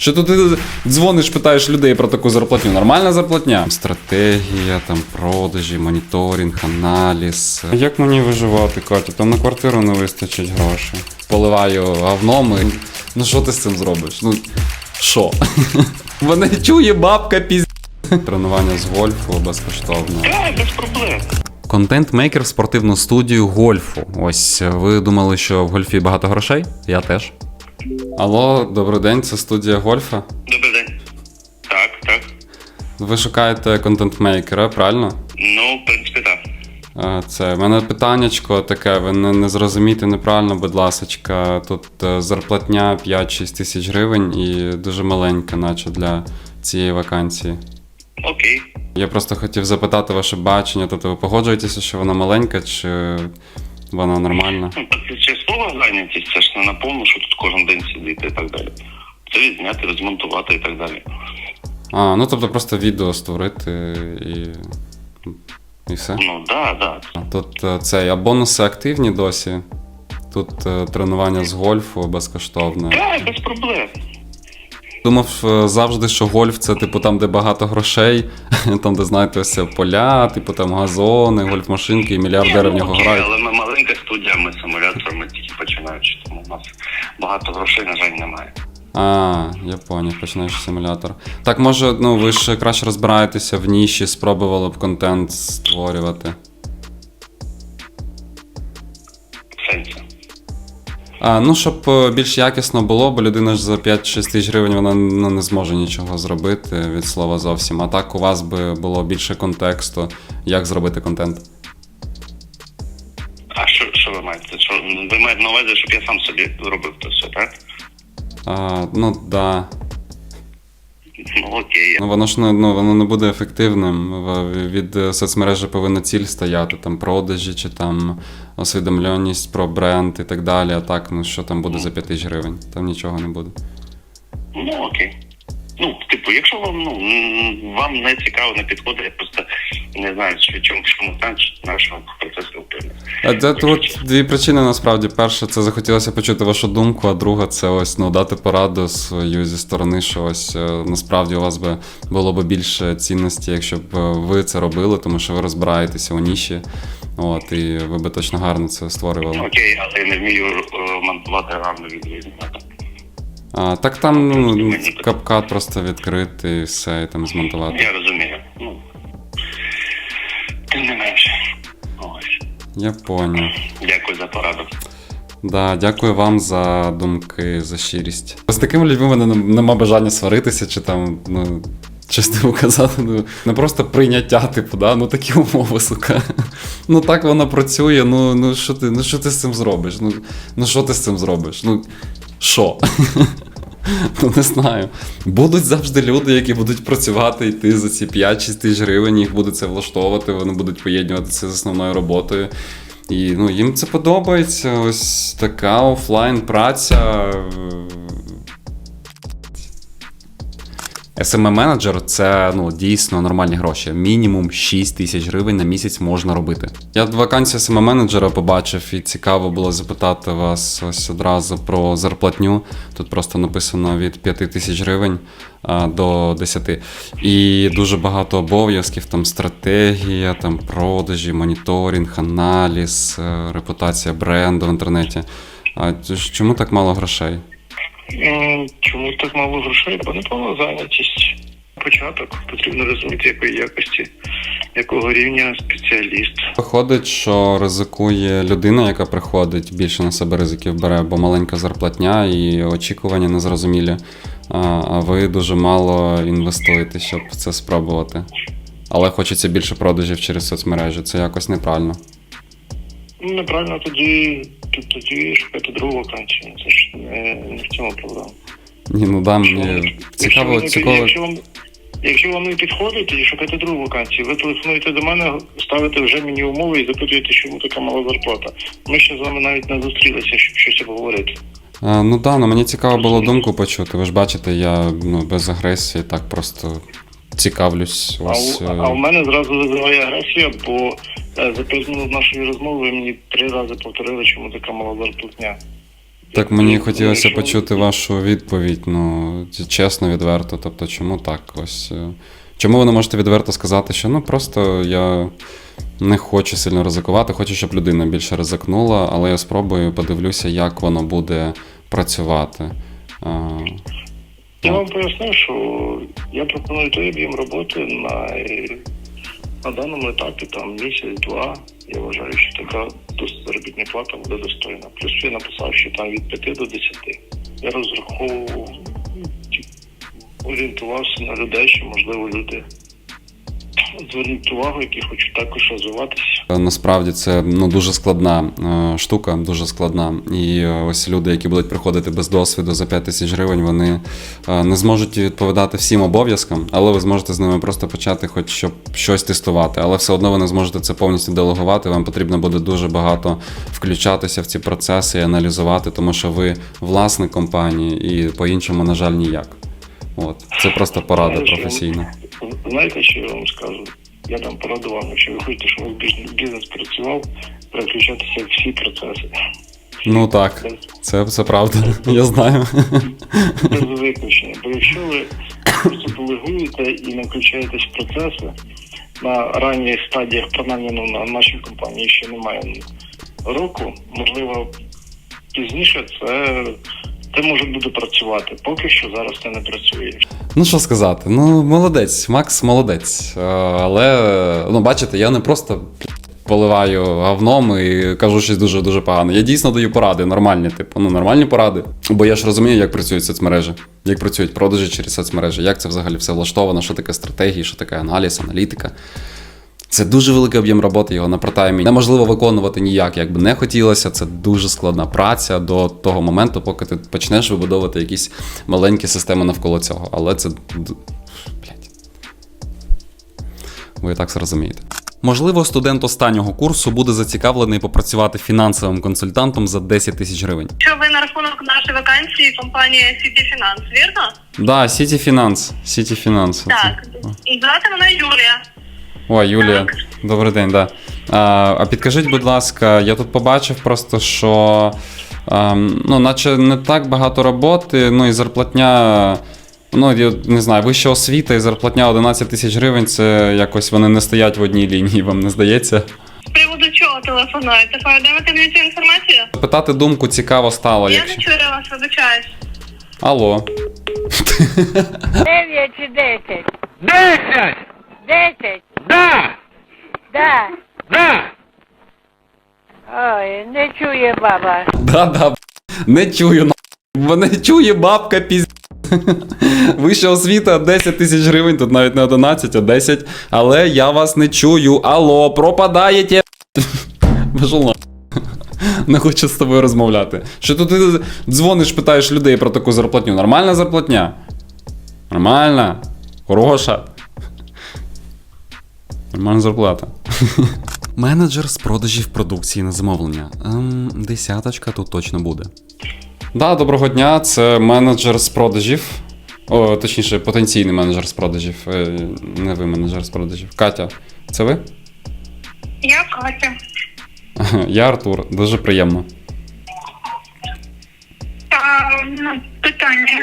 Що тут ти дзвониш, питаєш людей про таку зарплатню? Нормальна зарплатня? Стратегія, там продажі, моніторинг, аналіз. Як мені виживати, Катя? Там на квартиру не вистачить грошей. Поливаю говном і... Ну що ти з цим зробиш? Ну що? Мене чує бабка піз... Тренування з гольфу безкоштовно. Так, без проблем. Контент-мейкер в спортивну студію гольфу. Ось ви думали, що в гольфі багато грошей? Я теж. Алло, добрий день, це студія гольфа. Добрий день. Так, так. Ви шукаєте контент-мейкера, правильно? Ну, в принципі, так. Е, Це в мене питаннячко таке, ви не, не зрозумійте неправильно, будь ласочка. Тут е, зарплатня 5-6 тисяч гривень і дуже маленька, наче для цієї вакансії. Окей. Я просто хотів запитати ваше бачення, тобто ви погоджуєтеся, що вона маленька, чи вона нормальна? Ну, так це часткова зайнятість, це ж не наповну, що тут кожен день сидіти і так далі. Це відзняти, розмонтувати і так далі. А, ну тобто просто відео створити і. І все. Ну, да, да. Тут е, цей, а бонуси активні досі. Тут е, тренування з гольфу безкоштовне. Так, без проблем. Думав е, завжди, що гольф це типу там, де багато грошей, там, де знаєте, ось поля, типу там газони, гольф-машинки і мільярдери в нього грають. Але ми маленька студія, ми симулятор, ми тільки починаючи, тому у нас багато грошей, на жаль, немає. А, я поняв, починаєш симулятор. Так, може, ну ви ж краще розбираєтеся в ніші, спробували б контент створювати. В сенсі. А, ну, щоб е, більш якісно було, бо людина ж за 5-6 тисяч гривень вона ну, не зможе нічого зробити від слова зовсім. А так у вас би було більше контексту, як зробити контент. А що, що ви маєте? Що, ви маєте на увазі, щоб я сам собі зробив це все, так? А, ну да. Ну окей. Ну воно ж не ну воно не буде ефективним. Від е, соцмережі повинна ціль стояти, там продажі чи там освідомленість про бренд і так далі. А так, ну що там буде за 5 тисяч гривень? Там нічого не буде. Ну окей. Ну, типу, якщо вам ну вам не цікаво, не підходить, я просто не знаю, що чому чому танч нашого процесу. А тут дві причини насправді. Перша, це захотілося почути вашу думку, а друга це ось ну дати пораду свою зі сторони, що ось е, насправді у вас би було б більше цінності, якщо б е, ви це робили, тому що ви розбираєтеся у ніші. От, і ви би точно гарно це створювали. Окей, але я не вмію е, монтувати гарно відео. А, так там ну, капкат просто відкрити і все, і там змонтувати. Я розумію. Я поняв. Дякую за пораду. Да, дякую вам за думки, за щирість. З такими людьми мене нема бажання сваритися, чи там, ну, чесно казати, ну, не просто прийняття, типу, да, ну такі умови, сука. Ну так воно працює, ну, ну що ти, ну що ти з цим зробиш? Ну, ну що ти з цим зробиш? Ну, що? Ну, не знаю. Будуть завжди люди, які будуть працювати, йти за ці 5-6 тисяч гривень, їх буде це влаштовувати, вони будуть поєднувати це з основною роботою. І ну, їм це подобається. Ось така офлайн праця. Smm менеджер це ну, дійсно нормальні гроші. Мінімум 6 тисяч гривень на місяць можна робити. Я вакансію smm менеджера побачив, і цікаво було запитати вас ось одразу про зарплатню. Тут просто написано від 5 тисяч гривень до 10. І дуже багато обов'язків, там стратегія, там продажі, моніторинг, аналіз, е, репутація бренду в інтернеті. А чому так мало грошей? Чому так мало грошей? Бо неповна зайнятість. Початок потрібно розуміти, якої якості, якого рівня спеціаліст. Виходить, що ризикує людина, яка приходить, більше на себе ризиків бере, бо маленька зарплатня і очікування незрозумілі. А ви дуже мало інвестуєте, щоб це спробувати. Але хочеться більше продажів через соцмережі. Це якось неправильно. Ну, неправильно тоді, то- тоді шукати другу вакансію. Це ж не, не в цьому проблема. Ні, ну да, мені Якщо цікаво, не- цікаво. Якщо вам, якщо вам не підходить, тоді шукайте другу вакансію. Ви телефонуєте до мене, ставите вже мені умови і запитуєте, чому така мала зарплата. Ми ще з вами навіть не зустрілися, щоб щось обговорити. А, ну да, ну мені цікаво було думку почути. Ви ж бачите, я ну, без агресії так просто цікавлюсь. А, Ось, у- е, а у мене зразу визиває агресія, бо е, за п'ять минут нашої розмови ви мені три рази повторили, чому така мала зарплатня. Так мені хотілося почути вашу відповідь, ну, чесно, відверто. Тобто, чому так? Ось. е, Чому ви не можете відверто сказати, що ну просто я не хочу сильно ризикувати, хочу, щоб людина більше ризикнула, але я спробую, подивлюся, як воно буде працювати. А, Я вам пояснив, що я пропоную той об'єм роботи на, на даному етапі, там місяць-два. Я вважаю, що така заробітна плата буде достойна. Плюс я написав, що там від 5 до 10. Я розраховував, орієнтувався на людей, що можливо люди звернуть увагу, які хочуть також розвиватися. Насправді це ну, дуже складна е, штука, дуже складна. І е, ось люди, які будуть приходити без досвіду за 5 тисяч гривень, вони е, не зможуть відповідати всім обов'язкам, але ви зможете з ними просто почати хоч щоб щось тестувати. Але все одно ви не зможете це повністю делегувати. Вам потрібно буде дуже багато включатися в ці процеси і аналізувати, тому що ви власник компанії і по-іншому, на жаль, ніяк. От. Це просто порада професійна. Знаєте, що я вам скажу? Я дам пораду вам, якщо ви хочете, щоб бізнес працював, переключатися всі процеси. Ну так, Без, це, це правда, я знаю. без виключення. Бо якщо ви просто делегуєте і не включаєтесь в процеси на ранніх стадіях, принаймні ну, на нашій компанії ще немає року, можливо, пізніше це, це може буде працювати. Поки що зараз це не працює. Ну що сказати, ну молодець, Макс молодець. Е, Але ну бачите, я не просто поливаю говном і кажу щось дуже дуже погане. Я дійсно даю поради, нормальні, типу, ну нормальні поради. Бо я ж розумію, як працюють соцмережі, як працюють продажі через соцмережі, як це взагалі все влаштовано, що таке стратегії, що таке аналіз, аналітика. Це дуже великий об'єм роботи, його на протаймі неможливо виконувати ніяк, як би не хотілося. Це дуже складна праця до того моменту, поки ти почнеш вибудовувати якісь маленькі системи навколо цього. Але це. Ви і так все розумієте. Можливо, студент останнього курсу буде зацікавлений попрацювати фінансовим консультантом за 10 тисяч гривень. Що ви на рахунок нашої вакансії компанія City Finance, вірно? Да, Сіті Фінанс. Сіті Фінанс. Так. І звати мене Юлія. Ой, Юлія, добрий день, да. А, а підкажіть, будь ласка, я тут побачив просто, що ем, ну, наче не так багато роботи, ну і зарплатня. Ну, я не знаю, вища освіта і зарплатня 11 тисяч гривень, це якось вони не стоять в одній лінії, вам не здається? З приводу чого телефонуєте? Передаєте мені цю інформацію? Питати думку цікаво стало, Я якщо. не чую вас, вибачаюсь. Алло. Дев'ять чи десять? Десять! Десять? Да! Да. Да! Ой, не чує баба. Да-да, не чую, на. Не чує бабка піз. Вища освіта 10 тисяч гривень, тут навіть не 11, а 10. Але я вас не чую. Алло, пропадаєте. Пішов на. Не хочу з тобою розмовляти. Що тут ти дзвониш, питаєш людей про таку зарплатню? Нормальна зарплатня? Нормальна. Хороша. Нормальна зарплата. Менеджер з продажів продукції на замовлення. Ем, десяточка тут точно буде. Да, доброго дня. Це менеджер з продажів. О, точніше, потенційний менеджер з продажів. Е, Не ви менеджер з продажів. Катя, це ви? Я Катя. Я Артур, дуже приємно. А, ну, питання.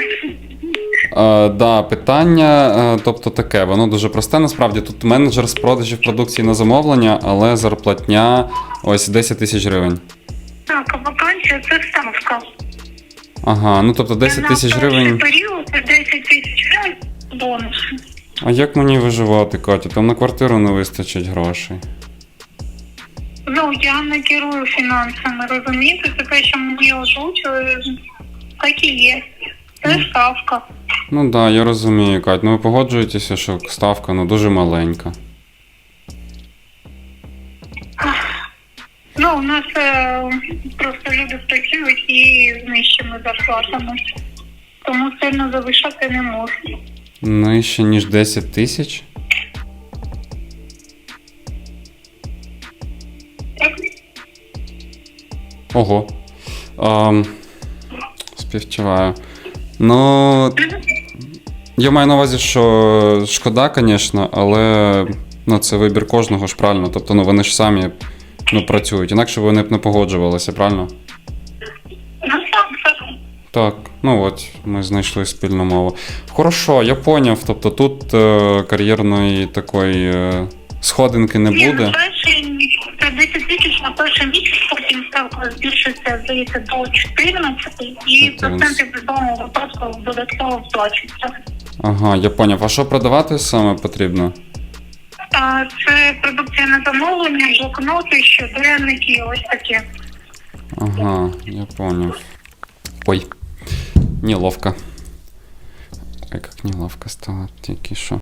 Е, да, питання, е, тобто таке, воно дуже просте. Насправді тут менеджер з продажів продукції на замовлення, але зарплатня ось 10 тисяч гривень. Так, а вакансія це ставка. Ага, ну тобто 10 тисяч гривень. період це 10 тисяч гривень бонус. А як мені виживати, Катя? Там на квартиру не вистачить грошей. Ну, я не керую фінансами, розумієте? Це те, що мені озвучили, так і є. Це ставка. Ну так, да, я розумію, Кать. Ну ви погоджуєтеся, що ставка ну, дуже маленька. Ну, у нас е, просто люди працюють і з нижчими зарплатами. Тому сильно завишати не можу. Нижче, ніж 10 тисяч? Так? Ого. Ам, співчуваю. Ну. Я маю на увазі, що шкода, звісно, але ну, це вибір кожного ж правильно. Тобто, ну вони ж самі ну, працюють. Інакше вони б не погоджувалися, правильно? Ну так, ну от, ми знайшли спільну мову. Хорошо, я поняв. Тобто тут е, кар'єрної такої е, сходинки не Ні, буде. на перший місяць це 10 тисяч на перший місяць, збільшиться, здається, до 14 і 14. проценти в випадку додатково сплачуються. Ага, я поняв. А що продавати саме потрібно? А, Це продукція на замовлення, блокноти, щоденники, ось таке. Ага, я понял. Ой, неловко. Ой, как неловко стало, тільки що.